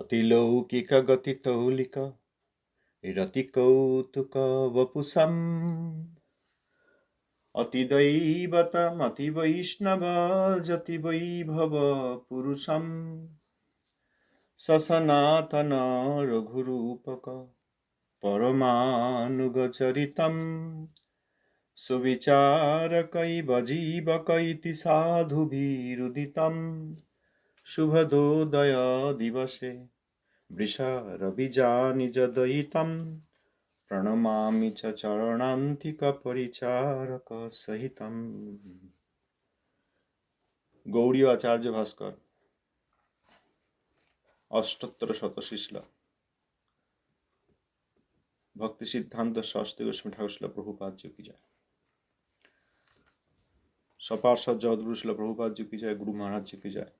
अति लौकिक गति तौलिक विरति कौतुक वपुसम। अति दैवतम अति वैष्णव जति वैभव पुरुषम। ससनातन रघुरूपक परमानुग चरितम सुविचारकै बजीवकैति साधु भिरुदितम শুভদোদয় দিবসে বৃষারবিজা নিজ বৃষরবিজানিজদয়িতম প্রণমামি চ চরণান্তিক পরিচারক সহিত গৌড়ীয় আচার্য ভাস্কর, অষ্টোত্তর শত শিশলা ভক্তি সিদ্ধান্ত ষষ্ঠী গোস্বামী ঠাকুর শিল প্রভুপাদ কি জয়। সপার্ষদ জগদ্গুরু শিলা প্রভুপাদ কি জয়, গুরু মহারাজ কি জয়।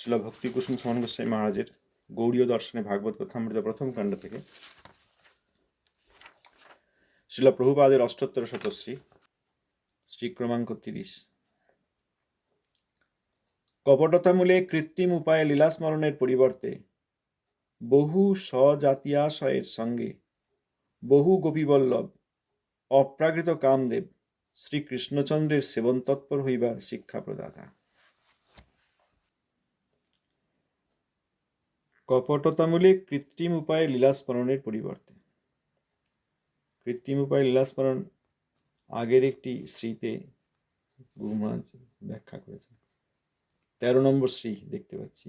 শিলা ভক্তি কুসুম সমান গোস্বামী মহারাজের গৌড়ীয় দর্শনে ভাগবত কথামৃত প্রথম কাণ্ড থেকে। শিলা প্রভুপাদের অষ্টোত্তর শতশ্রী, শ্রী ক্রমাঙ্ক তিরিশ। কপটতামূলে কৃত্রিম উপায়ে লীলা স্মরণের পরিবর্তে বহু স্বজাতিয়াশয়ের সঙ্গে বহু গোপীবল্লভ, অপ্রাকৃত কামদেব শ্রীকৃষ্ণচন্দ্রের সেবন তৎপর হইবার শিক্ষা প্রদাতা কপটতামূলে কৃত্রিম উপায়ে লীলা স্মরণের পরিবর্তে। কৃত্রিম উপায়ে লীলা স্মরণ আগের একটি শ্রীতে গুরু মহারাজ ব্যাখ্যা করেছেন। তেরো নম্বর শ্রী দেখতে পাচ্ছি,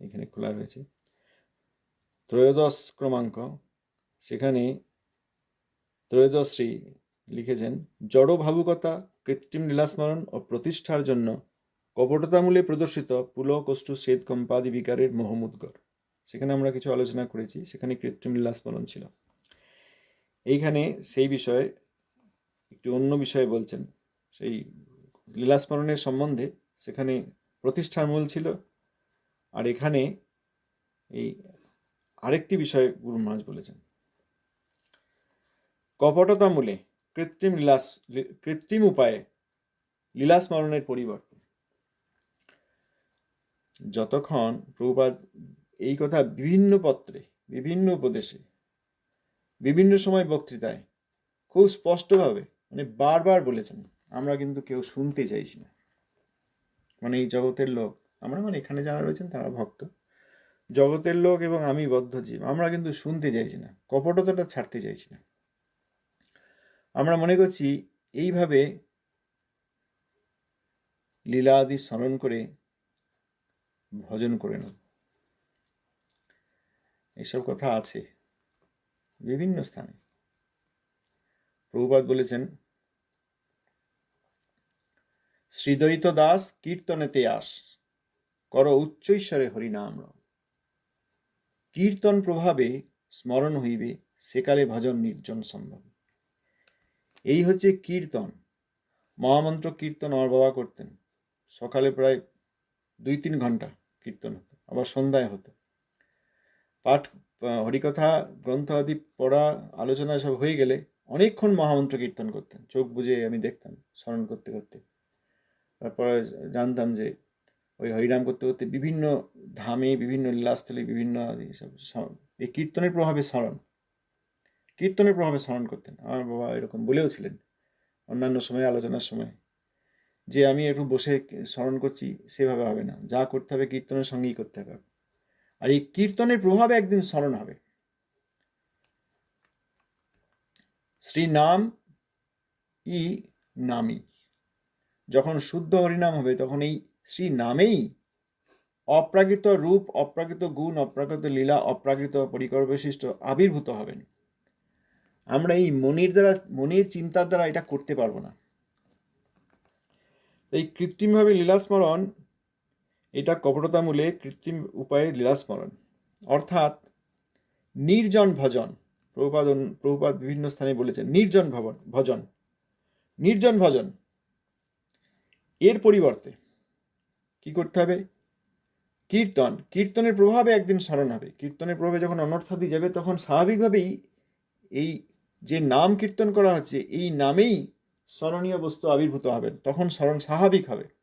এখানে খোলা রয়েছে। ত্রয়োদশ ক্রমাঙ্ক, সেখানে ত্রয়োদশ শ্রী লিখেছেন, জড় ভাবুকতা, কৃত্রিম লীলাস্মরণ ও প্রতিষ্ঠার জন্য কপটতামূলে প্রদর্শিত পুলকষ্টু শ্বেত, কম্পাদি, বিকারের মোহাম্মদগড় সেখানে আমরা কিছু আলোচনা করেছি, সেখানে কৃত্রিম লীলাস্মরণ ছিল। এইখানে সেই বিষয়ে, একটি অন্য বিষয়ে বলছেন, সেই লীলাস্মরণের সম্বন্ধে সেখানে প্রতিষ্ঠার মূল ছিল। আর এখানে এই আরেকটি বিষয়ে গুরু মহারাজ বলেছেন। কপটতা মূলে কৃত্রিম লীলাস, কৃত্রিম উপায়ে লীলাস্মরণের পরিবর্তে যতক্ষণ প্রভুপাদ এই কথা বিভিন্ন পত্রে, বিভিন্ন উপদেশে, বিভিন্ন সময় বক্তৃতায় খুব স্পষ্টভাবে মানে বারবার বলেছেন, আমরা কিন্তু কেউ শুনতে চাইছি না। মানে এই জগতের লোক, আমরা মানে এখানে যারা রয়েছেন তারা ভক্ত। জগতের লোক এবং আমি বদ্ধজীব আমরা কিন্তু শুনতে চাইছি না, কপটতাটা ছাড়তে চাইছি না। আমরা মনে করছি এইভাবে লীলা আদি স্মরণ করে ভজন করে নেব। এসব কথা আছে। বিভিন্ন স্থানে। প্রভুপাত বলেছেন, শ্রীদ্বৈত দাস কীর্তনেতে আস, কর উচ্চৈশ্বরে হরিনাম কীর্তন প্রভাবে স্মরণ হইবে, সেকালে ভজন নির্জন সম্ভব। এই হচ্ছে কীর্তন। মহামন্ত্র কীর্তন আমার বাবা করতেন। সকালে প্রায় দুই তিন ঘণ্টা কীর্তন হতো, আবার সন্ধ্যায় হতো। পাঠ হরিকথা, গ্রন্থ আদি পড়া, আলোচনা সব হয়ে গেলে অনেকক্ষণ মহামন্ত্র কীর্তন করতেন। চোখ বুঝে আমি দেখতাম, স্মরণ করতে করতে। তারপরে জানতাম যে ওই হরিনাম করতে করতে বিভিন্ন ধামে, বিভিন্ন লীলাস্থলে, বিভিন্ন সব এই কীর্তনের প্রভাবে স্মরণ। কীর্তনের প্রভাবে স্মরণ করতেন। আমার বাবা এরকম বলেও ছিলেন অন্যান্য সময়, আলোচনার সময়, যে আমি একটু বসে স্মরণ করছি, সেভাবে হবে না। যা করতে হবে কীর্তনের সঙ্গেই করতে হবে। আর এই কীর্তনের প্রভাবে একদিন স্মরণ হবে। শ্রী নাম ই নামি। যখন শুদ্ধ হরিনাম হবে, তখন এই শ্রী নামেই অপ্রাকৃত রূপ, অপ্রাকৃত গুণ, অপ্রাকৃত লীলা, অপ্রাকৃত পরিকর বৈশিষ্ট্য আবির্ভূত হবেন। আমরা এই মনির দ্বারা, মনির চিন্তার দ্বারা এটা করতে পারব না। এই কৃত্রিমভাবে লীলাস্মরণ এটা কপটতামূলে কৃত্রিম উপায়ে লীলাস্মরণ। অর্থাৎ নির্জন ভজন, প্রভুপাদ প্রভুপাদ বিভিন্ন স্থানে বলেছেন, নির্জন ভবন, ভজন, নির্জন ভজন। এর পরিবর্তে কি করতে হবে? কীর্তন, কীর্তনের প্রভাবে একদিন স্মরণ হবে। কীর্তনের প্রভাবে যখন অনর্থাদি যাবে, তখন স্বাভাবিকভাবেই এই যে নাম কীর্তন করা হচ্ছে, এই নামেই স্মরণীয় বস্তু আবির্ভূত হবে। তখন স্মরণ স্বাভাবিক হবে।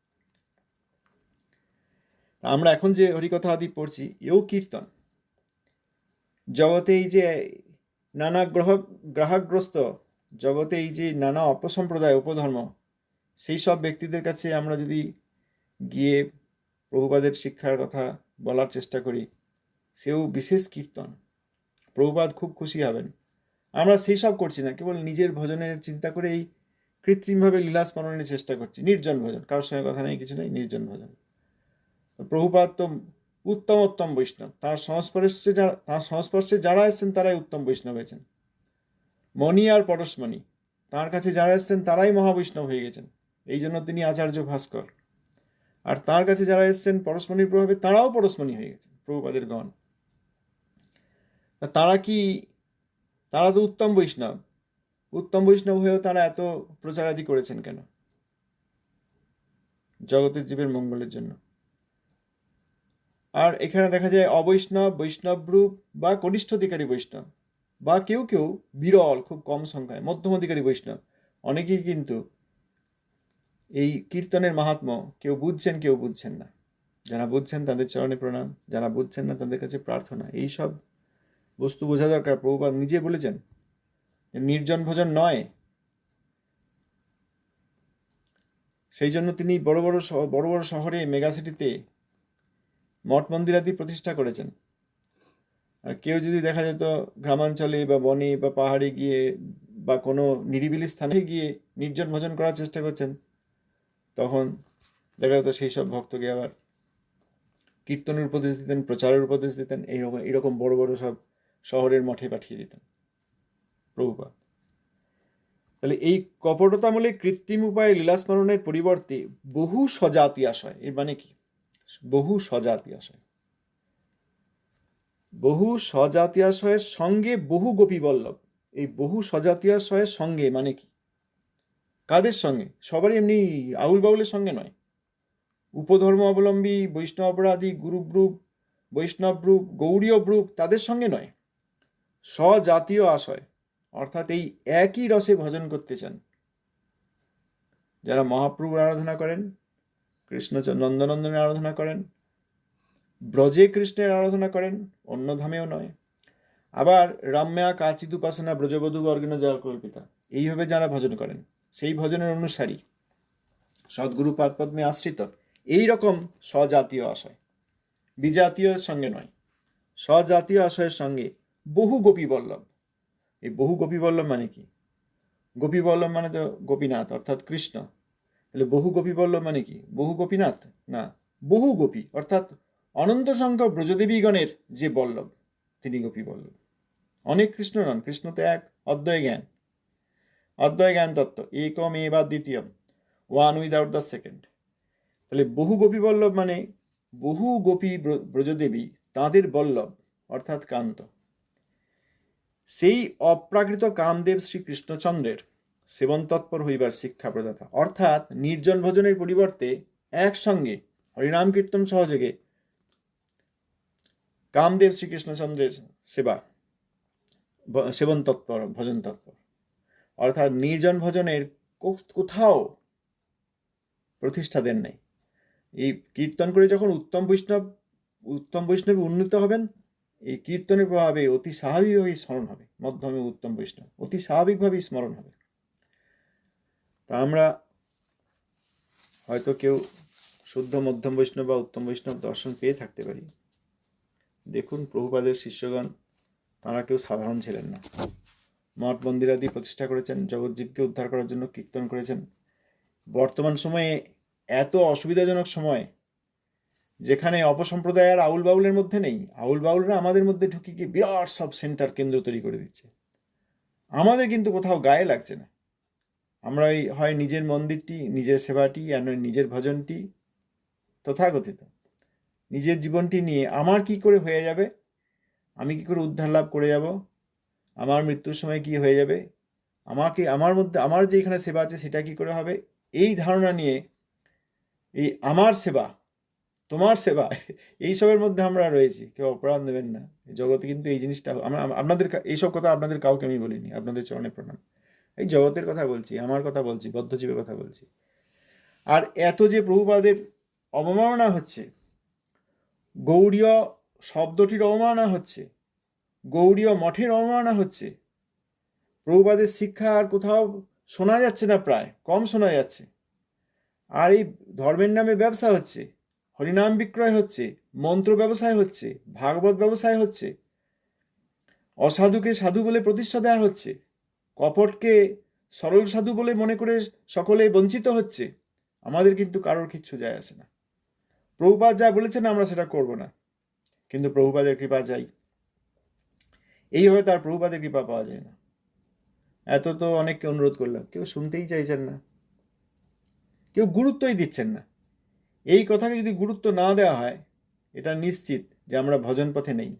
আমরা এখন যে হরিকথা আদি পড়ছি, এও কীর্তন। জগতে এই যে নানা গ্রহ, গ্রাহকগ্রস্ত, জগতে এই যে নানা অপসম্প্রদায়, উপধর্ম, সেই সব ব্যক্তিদের কাছে আমরা যদি গিয়ে প্রভুপাদের শিক্ষার কথা বলার চেষ্টা করি, সেও বিশেষ কীর্তন। প্রভুপাদ খুব খুশি হবেন। আমরা সেই সব করছি না, কেবল নিজের ভজনের চিন্তা করে এই কৃত্রিমভাবে লীলা স্মরণের চেষ্টা করছি। নির্জন ভজন, কারোর সঙ্গে কথা নেই, কিছু নেই, নির্জন ভজন। প্রভুপাদ তো উত্তম উত্তম বৈষ্ণব। তার সংস্পর্শে যারা তার সংস্পর্শে যারা এসছেন, তারাই উত্তম বৈষ্ণব হয়েছেন। মণি আর পরশমণি, তার কাছে যারা এসছেন, তারাই মহাবৈষ্ণব হয়ে গেছেন। এই জন্য তিনি আচার্য ভাস্কর। আর তার কাছে যারা এসছেন পরশমণির প্রভাবে, তারাও পরশমণি হয়ে গেছেন, প্রভুপাদের গণ। তারা কি তারা তো উত্তম বৈষ্ণব। উত্তম বৈষ্ণব হয়েও তারা এত প্রচারাদি করেছেন কেন? জগতের জীবের মঙ্গলের জন্য। আর এখানে দেখা যায় অবৈষ্ণব, বৈষ্ণব রূপ বা কনিষ্ঠ অধিকারী বৈষ্ণব বা কেউ কেউ বিরল, খুব কম সংখ্যায়, মধ্যম অধিকারী বৈষ্ণব। অনেকেই কিন্তু এই কীর্তনের মাহাত্ম কেউ বুঝছেন কেউ বুঝছেন না। যারা বুঝছেন তাদের চরণে প্রণাম, যারা বুঝছেন না তাদের কাছে প্রার্থনা। এই সব বস্তু বোঝা দরকার। প্রভুপাদ নিজে বলেছেন নির্জন ভোজন নয়। সেই জন্য তিনি বড় বড় বড় বড় শহরে মেগাসিটিতে মঠ মন্দিরাদি প্রতিষ্ঠা করেছেন। আর কেউ যদি দেখা যেত গ্রামাঞ্চলে বা বনে বা পাহাড়ে গিয়ে বা কোনো নিরিবিলি স্থানে গিয়ে নির্জন ভজন করার চেষ্টা করছেন, তখন দেখা যেত সেই সব ভক্তকে আবার কীর্তনের উপদেশ দিতেন, প্রচারের উপদেশ দিতেন, এইরকম এরকম বড় বড় সব শহরের মঠে পাঠিয়ে দিতেন প্রভুপাদ। তাহলে এই কপটতামূলক কৃত্রিম উপায়ে লীলাস্মরণের পরিবর্তে বহু স্বজাতি আশয় এর মানে কি? বহু স্বজাতি আশয় বহু স্বজাতীয়াশয়ের সঙ্গে বহু গোপী বল্লভ। এই বহু স্বজাতীয়াশয়ের সঙ্গে মানে কি? কাদের সঙ্গে? সবারই এমনি আউল বাউলের সঙ্গে নয়। উপধর্ম অবলম্বী, বৈষ্ণব অপরাধী গুরুব্রূপ বৈষ্ণব রূপ, গৌরীয় রূপ তাদের সঙ্গে নয়। স্বজাতীয় আশয় অর্থাৎ এই একই রসে ভজন করতে চান। যারা মহাপ্রভুর আরাধনা করেন কৃষ্ণ নন্দনন্দনের আরাধনা করেন। ব্রজে কৃষ্ণের আরাধনা করেন, অন্য ধামেও নয়। আবার রাম্যা কাচিদ উপাসনা ব্রজবধূ বর্গিন জল কল্পিতা। এইভাবে যারা ভজন করেন, সেই ভজনের অনুসারী। সদ্গুরু পাদপদ্মে আশ্রিত। এই রকম স্বজাতীয় আশয়। বিজাতীয় সঙ্গে নয়। স্বজাতীয় আশয়ের সঙ্গে বহু গোপী বল্লভ। এই বহু গোপী বল্লভ মানে কি? গোপী বল্লভ মানে তো গোপীনাথ, অর্থাৎ কৃষ্ণ। তাহলে বহু গোপী বল্লভ মানে কি? বহু গোপীনাথ না বহু গোপী অর্থাৎ অনন্ত সংখ্যক ব্রজদেবীগণের যে বল্লভ, তিনি গোপী বল্লভ। অনেক কৃষ্ণ নন, কৃষ্ণ তো এক, অদ্বয় জ্ঞান। অদ্বয় জ্ঞান তত্ত্ব, একম এ বা দ্বিতীয়ম ওয়ান উইদাউট দ্য সেকেন্ড তাহলে বহু গোপী বল্লভ মানে বহু গোপী ব্রজদেবী, তাঁদের বল্লভ, অর্থাৎ কান্ত। সেই অপ্রাকৃত কামদেব শ্রীকৃষ্ণচন্দ্রের সেবন তৎপর হইবার শিক্ষা প্রদাতা। অর্থাৎ নির্জন ভজনের পরিবর্তে একসঙ্গে হরিনাম কীর্তন সহযোগে কামদেব শ্রীকৃষ্ণচন্দ্রের সেবা সেবন তৎপর, ভজন তৎপর। অর্থাৎ নির্জন ভজনের কোথাও প্রতিষ্ঠা দেন নাই। এই কীর্তন করে যখন উত্তম বৈষ্ণব, উত্তম বৈষ্ণবে উন্নীত হবেন, এই কীর্তনের প্রভাবে অতি স্বাভাবিকভাবেই স্মরণ হবে, মধ্যমে উত্তম বৈষ্ণব, অতি স্বাভাবিকভাবেই স্মরণ হবে। তা আমরা হয়তো কেউ শুদ্ধ মধ্যম বৈষ্ণব বা উত্তম বৈষ্ণব দর্শন পেয়ে থাকতে পারি। দেখুন, প্রভুপাদের শিষ্যগণ, তারা কেউ সাধারণ ছিলেন না। মঠ মন্দিরাদি প্রতিষ্ঠা করেছেন, জগৎজীবকে উদ্ধার করার জন্য কীর্তন করেছেন। বর্তমান সময়ে এত অসুবিধাজনক সময়, যেখানে অপসম্প্রদায় আর আউল বাউলের মধ্যে নেই আউল বাউলরা আমাদের মধ্যে ঢুকে গিয়ে বিরাট সব সেন্টার কেন্দ্র তৈরি করে দিচ্ছে। আমাদের কিন্তু কোথাও গায়ে লাগছে না। আমরা ওই হয় নিজের মন্দিরটি, নিজের সেবাটি, আর নিজের ভজনটি তথাকথিত। নিজের জীবনটি নিয়ে আমার কি করে হয়ে যাবে? আমি কি করে উদ্ধার লাভ করে যাব? আমার মৃত্যুর সময় কি হয়ে যাবে? আমাকে, আমার মধ্যে, আমার যে এখানে সেবা আছে সেটা কি করে হবে? এই ধারণা নিয়ে এই আমার সেবা, তোমার সেবা এইসবের মধ্যে আমরা রয়েছি। কেউ অপরাধ নেবেন না। জগতে কিন্তু এই জিনিসটা, আমরা আপনাদের এইসব কথা আপনাদের কাউকে আমি বলিনি। আপনাদের চরণে প্রণাম। এই জগতের কথা বলছি, আমার কথা বলছি, বদ্ধজীবের কথা বলছি। আর এত যে প্রভুপাদের অবমাননা হচ্ছে, গৌড়ীয় শব্দটির অবমাননা হচ্ছে, গৌড়ীয় মঠের অবমাননা হচ্ছে, প্রভুপাদের শিক্ষা আর কোথাও শোনা যাচ্ছে না প্রায়, কম শোনা যাচ্ছে। আর এই ধর্মের নামে ব্যবসা হচ্ছে, হরিনাম বিক্রয় হচ্ছে, মন্ত্র ব্যবসায় হচ্ছে, ভাগবত ব্যবসায় হচ্ছে, অসাধুকে সাধু বলে প্রতিষ্ঠা দেওয়া হচ্ছে কপটকে সরল সাধু বলে মনে করে সকলে বঞ্চিত হচ্ছে, আমাদের কিন্তু কারোর কিচ্ছু যায় আসে না। প্রভুপাদ যা বলেছেন আমরা সেটা করব না, কিন্তু প্রভুপাদের কৃপা চাই। এইভাবে তার প্রভুপাদের কৃপা পাওয়া যায় না। এত তো অনেককে অনুরোধ করলাম, কেউ শুনতেই চাইছেন না, কেউ গুরুত্বই দিচ্ছেন না। এই কথাকে যদি গুরুত্ব না দেওয়া হয়, এটা নিশ্চিত যে আমরা ভজন পথে নেই,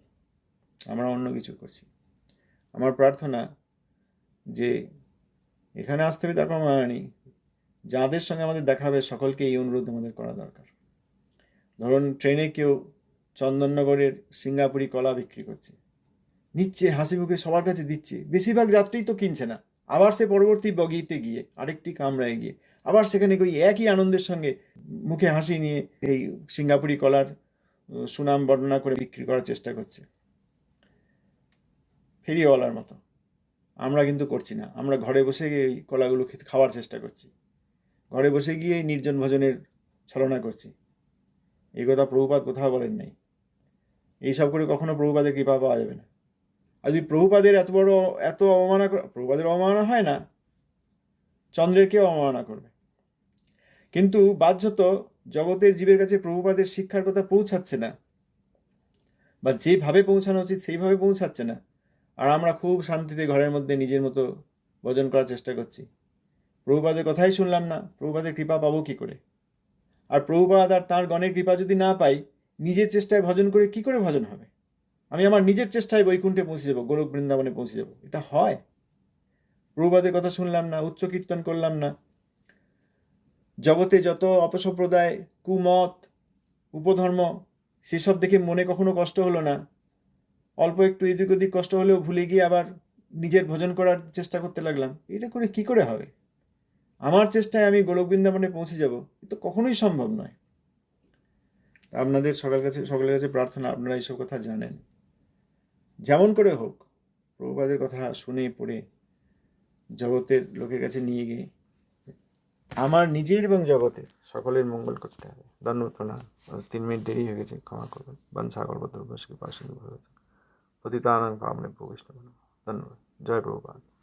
আমরা অন্য কিছু করছি। আমার প্রার্থনা যে এখানে আসতে হবে তার কোনো নেই যাদের সঙ্গে আমাদের দেখা হবে, সকলকে এই অনুরোধ আমাদের করা দরকার। ধরুন, ট্রেনে কেউ চন্দননগরের সিঙ্গাপুরি কলা বিক্রি করছে। নিচ্ছে, হাসি মুখে সবার কাছে দিচ্ছে। বেশিরভাগ যাত্রী তো কিনছে না। আবার সে পরবর্তী বগিতে গিয়ে আরেকটি কামরায় গিয়ে, আবার সেখানে ওই একই আনন্দের সঙ্গে মুখে হাসি নিয়ে এই সিঙ্গাপুরি কলার সুনাম বর্ণনা করে বিক্রি করার চেষ্টা করছে। ফেরিওয়ালার মতো। আমরা কিন্তু করছি না। আমরা ঘরে বসে এই কলাগুলো খেতে, খাওয়ার চেষ্টা করছি। ঘরে বসে গিয়ে এই নির্জন ভজনের ছলনা করছি। এই কথা প্রভুপাত কোথাও বলেন নাই। এইসব করে কখনো প্রভুপাদের কৃপা পাওয়া যাবে না। আর যদি প্রভুপাদের এত বড়, এত অবমাননা প্রভুপাদের অবমাননা হয় না চন্দ্রেরকেও অবমাননা করবে। কিন্তু বাহ্যত জগতের জীবের কাছে প্রভুপাদের শিক্ষার কথা পৌঁছাচ্ছে না। বা যেভাবে পৌঁছানো উচিত, সেইভাবে পৌঁছাচ্ছে না। আর আমরা খুব শান্তিতে ঘরের মধ্যে নিজের মতো ভজন করার চেষ্টা করছি। প্রভুপাদের কথাই শুনলাম না, প্রভুপাদের কৃপা পাবো কি করে? আর প্রভুপাদ আর তাঁর গণের কৃপা যদি না পাই, নিজের চেষ্টায় ভজন করে কি করে ভজন হবে? আমি আমার নিজের চেষ্টায় বৈকুণ্ঠে পৌঁছে যাব, গোলক বৃন্দাবনে পৌঁছে যাব। এটা হয়। প্রভুপাদের কথা শুনলাম না, উচ্চ কীর্তন করলাম না। জগতে যত অপসম্প্রদায়, কুমত, উপধর্ম, সেসব দেখে মনে কখনো কষ্ট হলো না। অল্প একটু এদিক ওদিক কষ্ট হলেও ভুলে গিয়ে আবার নিজের ভোজন করার চেষ্টা করতে লাগলাম। এটা করে কি করে হবে? আমার চেষ্টায় আমি গোলক বৃন্দাবনে পৌঁছে যাব তো কখনোই সম্ভব নয়। আপনাদের সকাল কাছে, সকলের কাছে প্রার্থনা, আপনারা এইসব কথা জানেন। যেমন করে হোক, প্রভুপাদের কথা শুনে পড়ে জগতের লোকের কাছে নিয়ে গিয়ে আমার নিজের এবং জগতের সকলের মঙ্গল করতে হবে। ধন্যবাদ প্রণাম। তিন মিনিট দেরি হয়ে গেছে, ক্ষমা করবেন। বাঞ্ছা করব দুর্বাসকে পাশে পতিতানন্দ পাবনে প্রবেশ ধন্যবাদ জয় প্রভুপাত